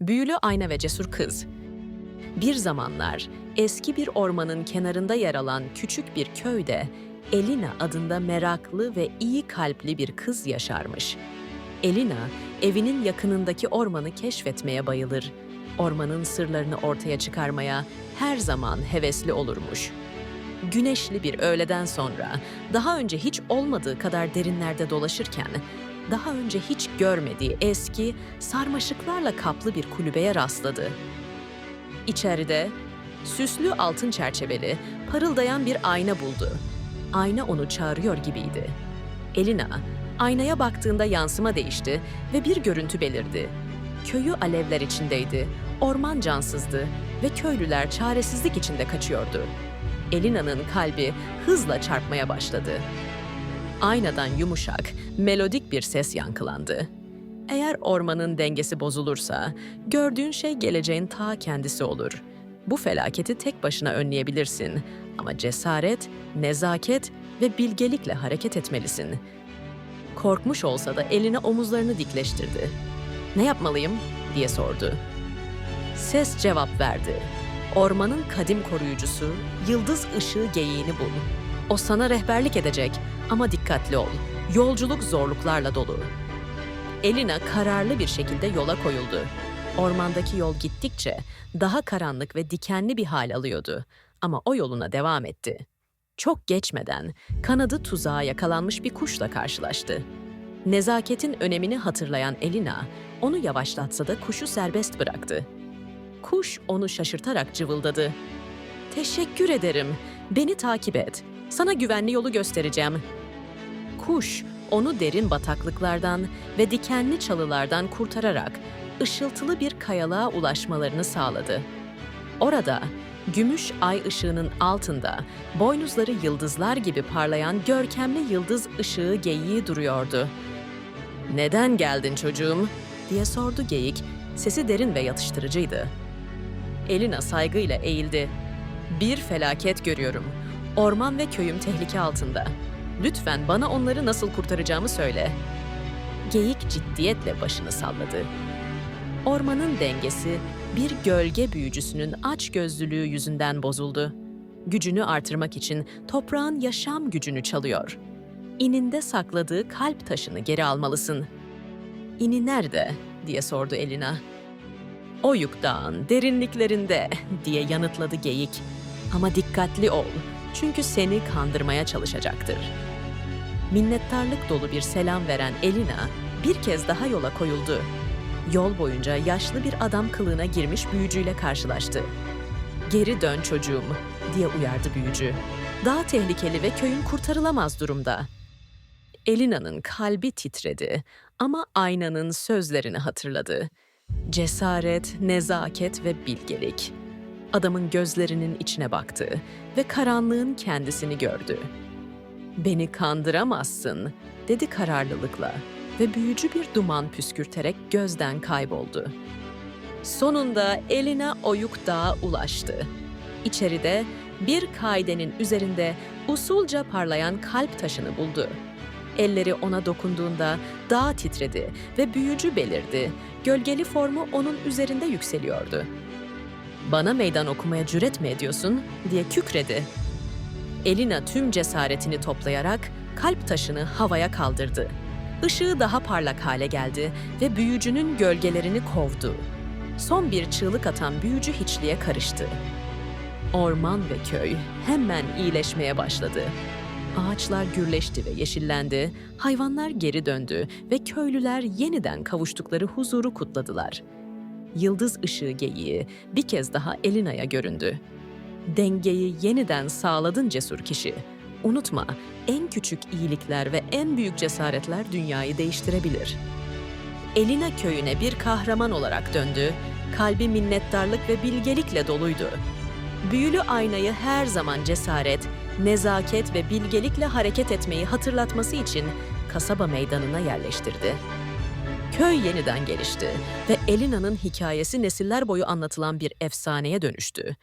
Büyülü ayna ve cesur kız. Bir zamanlar eski bir ormanın kenarında yer alan küçük bir köyde Elina adında meraklı ve iyi kalpli bir kız yaşarmış. Elina, evinin yakınındaki ormanı keşfetmeye bayılır. Ormanın sırlarını ortaya çıkarmaya her zaman hevesli olurmuş. Güneşli bir öğleden sonra daha önce hiç olmadığı kadar derinlerde dolaşırken daha önce hiç görmediği eski, sarmaşıklarla kaplı bir kulübeye rastladı. İçeride süslü altın çerçeveli, parıldayan bir ayna buldu. Ayna onu çağırıyor gibiydi. Elina, aynaya baktığında yansıma değişti ve bir görüntü belirdi. Köyü alevler içindeydi, orman cansızdı ve köylüler çaresizlik içinde kaçıyordu. Elina'nın kalbi hızla çarpmaya başladı. Aynadan yumuşak, melodik bir ses yankılandı. Eğer ormanın dengesi bozulursa, gördüğün şey geleceğin ta kendisi olur. Bu felaketi tek başına önleyebilirsin ama cesaret, nezaket ve bilgelikle hareket etmelisin. Korkmuş olsa da eline omuzlarını dikleştirdi. Ne yapmalıyım diye sordu. Ses cevap verdi. Ormanın kadim koruyucusu, yıldız ışığı geyiğini bul. O sana rehberlik edecek ama dikkatli ol. Yolculuk zorluklarla dolu. Elina kararlı bir şekilde yola koyuldu. Ormandaki yol gittikçe daha karanlık ve dikenli bir hal alıyordu ama o yoluna devam etti. Çok geçmeden kanadı tuzağa yakalanmış bir kuşla karşılaştı. Nezaketin önemini hatırlayan Elina, onu yavaşlatsa da kuşu serbest bıraktı. Kuş onu şaşırtarak cıvıldadı. Teşekkür ederim. Beni takip et. Sana güvenli yolu göstereceğim. Kuş onu derin bataklıklardan ve dikenli çalılardan kurtararak ışıltılı bir kayalığa ulaşmalarını sağladı. Orada gümüş ay ışığının altında boynuzları yıldızlar gibi parlayan görkemli yıldız ışığı geyiği duruyordu. "Neden geldin çocuğum?" diye sordu geyik. Sesi derin ve yatıştırıcıydı. Elina saygıyla eğildi. Bir felaket görüyorum. Orman ve köyüm tehlike altında. Lütfen bana onları nasıl kurtaracağımı söyle. Geyik ciddiyetle başını salladı. Ormanın dengesi bir gölge büyücüsünün açgözlülüğü yüzünden bozuldu. Gücünü artırmak için toprağın yaşam gücünü çalıyor. İninde sakladığı kalp taşını geri almalısın. İni nerede? diye sordu Elina. Oyuk Dağı'nın derinliklerinde diye yanıtladı geyik. Ama dikkatli ol çünkü seni kandırmaya çalışacaktır. Minnettarlık dolu bir selam veren Elina bir kez daha yola koyuldu. Yol boyunca yaşlı bir adam kılığına girmiş büyücüyle karşılaştı. Geri dön çocuğum diye uyardı büyücü. Daha tehlikeli ve köyün kurtarılamaz durumda. Elina'nın kalbi titredi ama aynanın sözlerini hatırladı. Cesaret, nezaket ve bilgelik. Adamın gözlerinin içine baktı ve karanlığın kendisini gördü. Beni kandıramazsın, dedi kararlılıkla ve büyücü bir duman püskürterek gözden kayboldu. Sonunda eline oyuk dağa ulaştı. İçeride bir kaidenin üzerinde usulca parlayan kalp taşını buldu. Elleri ona dokunduğunda dağ titredi ve büyücü belirdi. Gölgeli formu onun üzerinde yükseliyordu. Bana meydan okumaya cüret mi ediyorsun diye kükredi. Elina tüm cesaretini toplayarak kalp taşını havaya kaldırdı. Işığı daha parlak hale geldi ve büyücünün gölgelerini kovdu. Son bir çığlık atan büyücü hiçliğe karıştı. Orman ve köy hemen iyileşmeye başladı. Ağaçlar gürleşti ve yeşillendi, hayvanlar geri döndü ve köylüler yeniden kavuştukları huzuru kutladılar. Yıldız ışığı geyiği bir kez daha Elina'ya göründü. Dengeyi yeniden sağladın cesur kişi. Unutma, en küçük iyilikler ve en büyük cesaretler dünyayı değiştirebilir. Elina köyüne bir kahraman olarak döndü, kalbi minnettarlık ve bilgelikle doluydu. Büyülü aynayı her zaman cesaret, nezaket ve bilgelikle hareket etmeyi hatırlatması için kasaba meydanına yerleştirdi. Köy yeniden gelişti ve Elina'nın hikayesi nesiller boyu anlatılan bir efsaneye dönüştü.